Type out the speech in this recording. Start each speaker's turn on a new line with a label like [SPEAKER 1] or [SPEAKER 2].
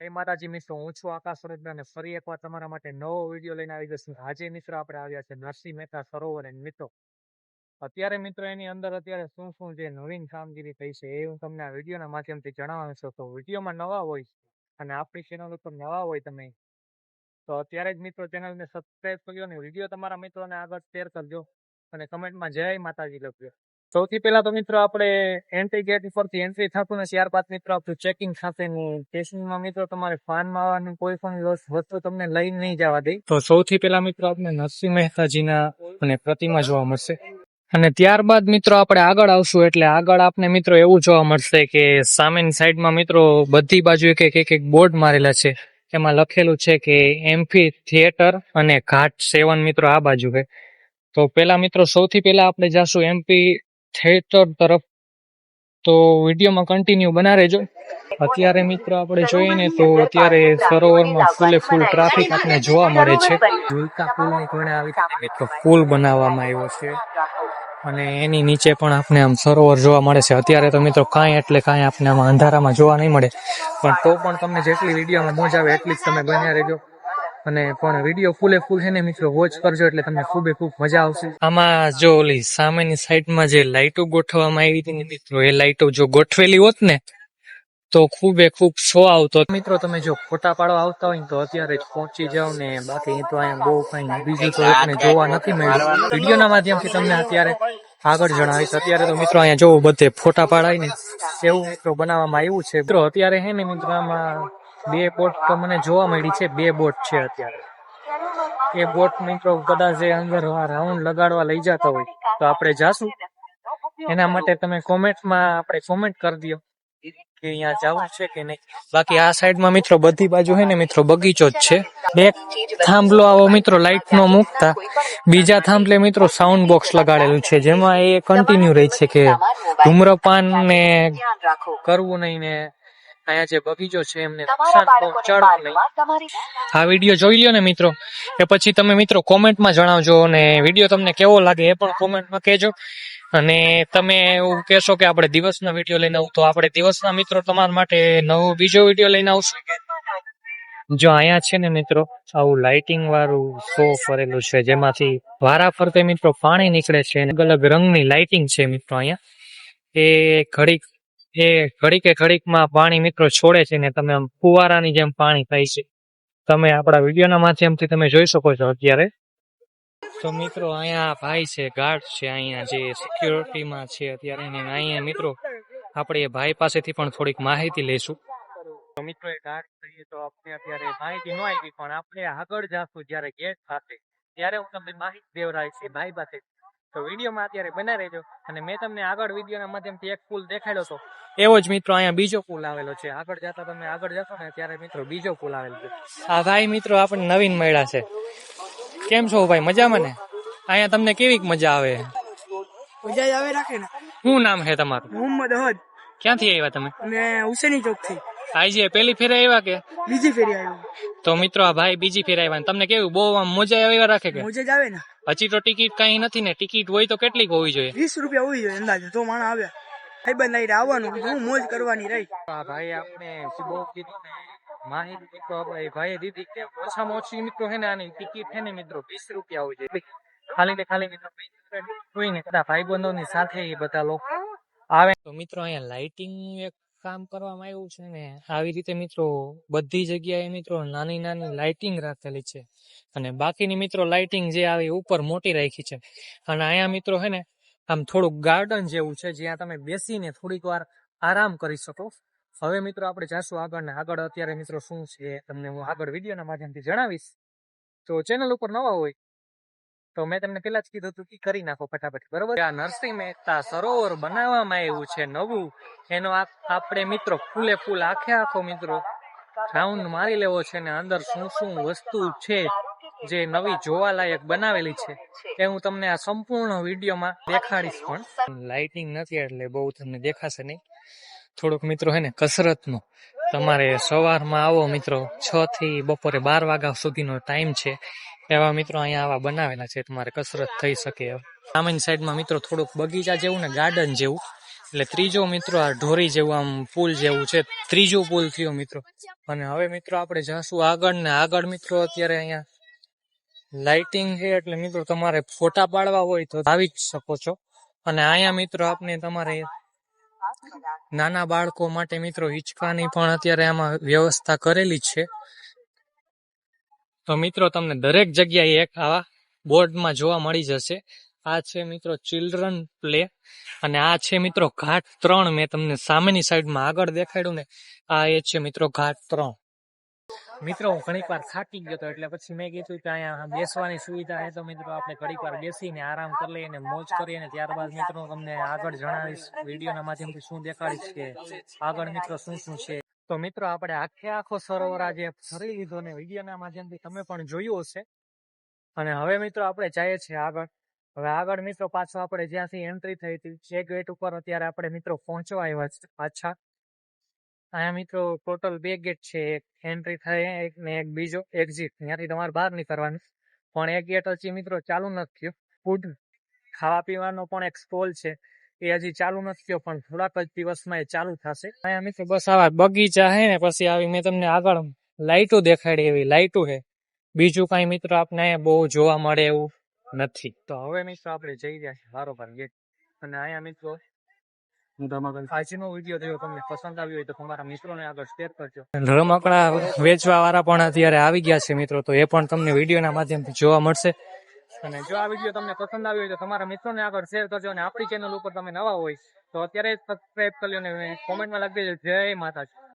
[SPEAKER 1] જય માતાજી, મિત્રો, હું છું આકાશ વડોદરા અને ફરી એકવાર તમારા માટે નવો વીડિયો લઈને આવી જશું આજે, મિત્રો, આપણે આવ્યા છે નરસિંહ મહેતા સરોવર અને મિત્રો. અત્યારે, મિત્રો, એની અંદર અત્યારે શું શું જે નવીન કામગીરી થઈ છે એ હું તમને આ વિડીયોના માધ્યમથી જણાવવાનો છું. તો વિડીયોમાં નવા હોય અને આપણી ચેનલ ઉપર નવા હોય તમે, તો અત્યારે જ, મિત્રો ચેનલને સબસ્ક્રાઇબ કરજો અને વીડિયો તમારા મિત્રોને આગળ શેર કરજો અને કમેન્ટમાં જય માતાજી લખજો. સૌથી પહેલા તો મિત્રો આપણે એન્ટ્રી ગેટ ઉપરથી એન્ટ્રી થતું ને ત્યારબાદ મિત્રો આપણું ચેકિંગ થશે ને સ્ટેશનમાં મિત્રો તમારે ફાનમાં આવવાની કોઈ પણ વસ- વસ્તુ તમને લઈ નહીં જવા દે. તો સૌથી પહેલા મિત્રો આપણે નરસિંહ મહેતાજીના અને પ્રતિમા જોવા મળશે. અને ત્યારબાદ મિત્રો આપણે આગળ આવશું એટલે આગળ આપને મિત્રો એવું જોવા મળશે કે સામેની સાઈડમાં મિત્રો બધી બાજુ એક એક એક બોર્ડ મારેલા છે. એમાં લખેલું છે કે એમ્ફી થિયેટર અને ઘાટ સેવન મિત્રો આ બાજુ છે. તો પેલા મિત્રો સૌથી પહેલા આપણે જાશું એમપી થિયેટર તરફ. તો વિડીયોમાં કન્ટિન્યુ બના રહેજો. અત્યારે મિત્રો આપણે જોઈએ ને તો અત્યારે સરોવરમાં ફૂલે ફૂલ ટ્રાફિક આપણે જોવા મળે છે. પુલ બનાવવામાં આવ્યો છે. અને એની નીચે પણ આપણે આમ સરોવર જોવા મળે છે. અત્યારે તો મિત્રો કાંઈ એટલે કાંઈ આપણે આમાં અંધારામાં જોવા નહીં મળે. પણ તો પણ તમને જેટલી વિડીયોમાં મોજ આવે એટલી જ તમે બન્યા રહેજો. અને પણ વીડિયો ફૂલે ફૂલ છે ને મિત્રો વોચ કરજો એટલે તમને ખૂબે ખૂબ મજા આવશે. આમાં જો ઓલી સામેની સાઈડમાં જે લાઈટો ગોઠવવામાં આવી હતી ને મિત્રો, એ લાઈટો જો ગોઠવેલી હોત ને, તો ખૂબે ખૂબ શો આવતો મિત્રો, તમે જો ફોટા પાડવા આવતા હોય તો અત્યારે જ પહોંચી જાવ ને, બાકી તો અહીંયા બહુ કઈ બીજું તો એકને જોવા નથી મળ્યું. વિડીયોના માધ્યમથી તમને અત્યારે આગળ જણાવીશ. અત્યારે તો મિત્રો અહીંયા જોવો બધે ફોટા પાડાય ને, એવું મિત્રો બનાવવામાં આવ્યું છે. મિત્રો, અત્યારે હે ને મિત્રો, આમાં બે બોટ તો મને જોવા મળી છે, બે બોટ છે અત્યારે. એ બોટ મિત્રો કદાચ એ અંદર રાઉન્ડ લગાડવા લઈ જતા હોય, તો આપણે જાશું. એના માટે તમે કોમેન્ટમાં આપણે કોમેન્ટ કરી દો કે અહીંયા જવું છે કે નહીં. બાકી આ સાઈડમાં મિત્રો બધી બાજુ છે ને મિત્રો બગીચો જ છે. બે થાંભલો આવો મિત્રો લાઇટ નો મૂકતા. બીજા થાંભલે મિત્રો સાઉન્ડ બોક્સ લગાડેલું છે, જેમાં એ કન્ટિન્યુ રહે છે કે ધૂમ્રપાન ને કરવું નહીં ને અહીંયા જે બગીચો છે એમને નુકસાન પહોંચાડવું નહીં. આ વીડિયો જોઈ લ્યો ને મિત્રો. એ પછી તમે મિત્રો કોમેન્ટમાં જણાવજો અને વીડિયો તમને કેવો લાગે એ પણ કોમેન્ટમાં કહેજો. અને તમે એવું કહેશો કે આપણે દિવસના વીડિયો લઈને આવું તો આપણે દિવસના મિત્રો તમારા માટે નવો બીજો વીડિયો લઈને આવશું. જો અહીંયા છે ને મિત્રો આવું લાઇટિંગ વાળું શો ફરેલું છે જેમાંથી વારા ફરતે મિત્રો પાણી નીકળે છે અલગ અલગ રંગની લાઇટિંગ છે મિત્રો અહીંયા. એ ઘડીક એ ઘડીકે ઘડીકમાં પાણી મિત્રો છોડે છે ને તમે આમ ફુવારાની જેમ પાણી થાય છે. તમે આપણા વિડીયોના માધ્યમથી તમે જોઈ શકો છો અત્યારે. તો મિત્રો અહીંયા ભાઈ છે, ગાર્ડ છે, અહીંયા જે સિક્યોરિટીમાં છે અત્યારે અહીંયા મિત્રો આપણે એ ભાઈ પાસેથી પણ થોડીક માહિતી લઈશું. તો મિત્રો એ ગાર્ડ કહીએ તો આપણે અત્યારે માહિતી ન આવી પણ આપણે આગળ જાશું જ્યારે ગેટ થશે ત્યારે હું તમને માહિતી દેવરાય છે ભાઈ પાસે તો વિડીયોમાં અત્યારે બના રહેજો. અને મેં તમને આગળ વિડીયોના માધ્યમથી એક પુલ દેખાડ્યો હતો એવો જ મિત્રો અહીંયા બીજો પુલ આવેલો છે. આગળ જતા તમે આગળ જશો ને ત્યારે મિત્રો બીજો પુલ આવેલો છે. આ ભાઈ મિત્રો આપણે નવીન મળ્યા છે. કેમ છો ભાઈ? મજામાં ને? અહીંયા તમને કેવી મજા આવે?
[SPEAKER 2] મજા આવે રાખે ને.
[SPEAKER 1] શું નામ છે તમારું?
[SPEAKER 2] મોહમ્મદ અહદ.
[SPEAKER 1] ક્યાંથી આવ્યા તમે?
[SPEAKER 2] અને હુસેની ચોકથી
[SPEAKER 1] આજે પેલી ફેરે આવ્યા કે?
[SPEAKER 2] બીજી ફેરી આવ્યો
[SPEAKER 1] તો મિત્રો આ ભાઈ બીજી ફેર આવ્યા તમને કેવું બહુ આમ મજા આવ્યા રાખે કે?
[SPEAKER 2] મોજા જ આવે ને.
[SPEAKER 1] હજી તો ટિકિટ કઈ નથી ને ટિકિટ હોય તો કેટલીક હોવી જોઈએ?
[SPEAKER 2] વીસ રૂપિયા હોવી જોઈએ અંદાજે તો માણસ આવ્યા ભાઈબંધ આઈને આવવાનું હું મોજ કરવાની રહી.
[SPEAKER 1] આ ભાઈ આપણે બહુ કીધું ને માહિતી મિત્રો આપણે ભાઈએ દીધી કે ઓછામાં ઓછી મિત્રો છે ને આની ટિકિટ છે ને મિત્રો વીસ રૂપિયા હોય જોઈએ. ખાલી ને ખાલી મિત્રો કોઈ ને કદાચ ભાઈબંધોની સાથે એ બધા લોકો આવે. તો મિત્રો અહીંયા લાઇટિંગ એક કામ કરવામાં આવ્યું છે ને, આવી રીતે મિત્રો બધી જગ્યાએ મિત્રો નાની નાની લાઇટિંગ રાખેલી છે. અને બાકીની મિત્રો લાઇટિંગ જે આવી ઉપર મોટી રાખી છે. અને અહીંયા મિત્રો છે ને, આમ થોડુંક ગાર્ડન જેવું છે, જ્યાં તમે બેસીને થોડીક વાર આરામ કરી શકો. હવે મિત્રો આપણે જાશું આગળ ને આગળ અત્યારે મિત્રો શું છે તમને હું આગળ વિડીયોના માધ્યમથી જણાવીશ. તો ચેનલ ઉપર નવા હોય તો મેં તમને પેલા જ કીધું હતું કે કરી નાખો ફટાફટ, બરોબર? આ નરસિંહ મહેતા સરોવર બનાવવામાં આવ્યું છે નવું. એનો આપણે મિત્રો ફૂલે ફૂલ આખે આખો મિત્રો, રાઉન્ડ મારી લેવો છે ને અંદર શું શું વસ્તુ છે જે નવી જોવાલાયક બનાવેલી છે એ હું તમને આ સંપૂર્ણ વિડીયોમાં દેખાડીશ પણ. લાઇટિંગ નથી એટલે બહુ તમને દેખાશે નહીં. થોડુંક મિત્રો હે ને કસરતનો. તમારે સવારમાં આવો મિત્રો, છ થી બપોરે બાર વાગ્યા સુધીનો ટાઈમ છે. એવા મિત્રો અહીંયા આવા બનાવેલા છે, તમારે કસરત થઈ શકે સામેની સાઈડમાં મિત્રો થોડુંક બગીચા જેવું ને ગાર્ડન જેવું. એટલે ત્રીજો મિત્રો આ ઢોરી જેવું, આમ પુલ જેવું છે, ત્રીજો પુલ થયો મિત્રો. અને હવે મિત્રો આપણે જાશું આગળ ને આગળ મિત્રો અત્યારે અહીંયા લાઇટિંગ છે, એટલે મિત્રો તમારે ફોટા પાડવા હોય તો આવી જ શકો છો. અને અહીંયા મિત્રો આપને તમારે નાના બાળકો માટે મિત્રો હિંચકાની પણ અત્યારે આમાં વ્યવસ્થા કરેલી છે. તો મિત્રો, તમને દરેક જગ્યાએ એક આવા બોર્ડમાં જોવા મળી જશે. આ છે મિત્રો ચિલ્ડ્રન પ્લે અને આ છે મિત્રો ઘાટ ત્રણ. મેં તમને સામેની સાઈડમાં આગળ દેખાડ્યું ને, આ એ છે મિત્રો ઘાટ ત્રણ. મિત્રો, હું ઘણીક વાર થાકી ગયો હતો, એટલે પછી મેં કીધું કે અહીંયા બેસવાની સુવિધા છે, તો મિત્રો આપણે ઘણી વાર બેસીને આરામ કરી લઈએ મોજ કરીએ અને ત્યારબાદ મિત્રો તમને આગળ જણાવીશ, વિડીયોના માધ્યમથી શું દેખાડીશ કે આગળ મિત્રો શું શું છે. તો મિત્રો આપણે આખે આખો સરોવર આજે ફરી લીધો ને વિડીયોના માધ્યમથી તમે પણ જોયું હશે. અને હવે મિત્રો આપણે જઈએ છીએ આગળ. હવે આગળ મિત્રો પાછો આપણે જ્યાંથી એન્ટ્રી થઈ હતી એ ગેટ ઉપર અત્યારે આપણે મિત્રો પહોંચવા આવ્યા છે પાછા. અહીંયા મિત્રો ટોટલ બે ગેટ છે, એક એન્ટ્રી થાય એક ને એક બીજો એક્ઝિટ ત્યાંથી તમારે બહાર નીકળવાનું. પણ એક ગેટ હજી મિત્રો ચાલુ નથી થયું. ફૂડ ખાવા પીવાનો પણ એક સ્ટોલ છે. એ હજી ચાલુ નથી થયો, પણ થોડાક જ દિવસમાં એ ચાલુ થશે. અહીંયા મિત્રો બસ આવા બગીચા છે ને, પછી આવી મેં તમને આગળ લાઈટો દેખાડી એવી લાઈટો હે બીજું કઈ મિત્રો આપણે અહીંયા બહુ જોવા મળે એવું નથી. તો હવે મિત્રો આપણે જઈ રહ્યા છીએ બારોબાર ગેટ અને અહીંયા મિત્રો આજનો વીડિયો જો તમને પસંદ આવ્યો હોય તો તમારા મિત્રોને આગળ શેર કરજો. રમકડા વેચવા વાળા પણ અત્યારે આવી ગયા છે મિત્રો, તો એ પણ તમને વિડીયોના માધ્યમથી જોવા મળશે. અને જો આ વીડિયો તમને પસંદ આવ્યો હોય તો તમારા મિત્રોને આગળ શેર કરજો અને આપણી ચેનલ ઉપર તમે નવા હોય તો અત્યારે સબસ્ક્રાઈબ કરી લો અને કોમેન્ટમાં લખી દેજો. જય માતાજી.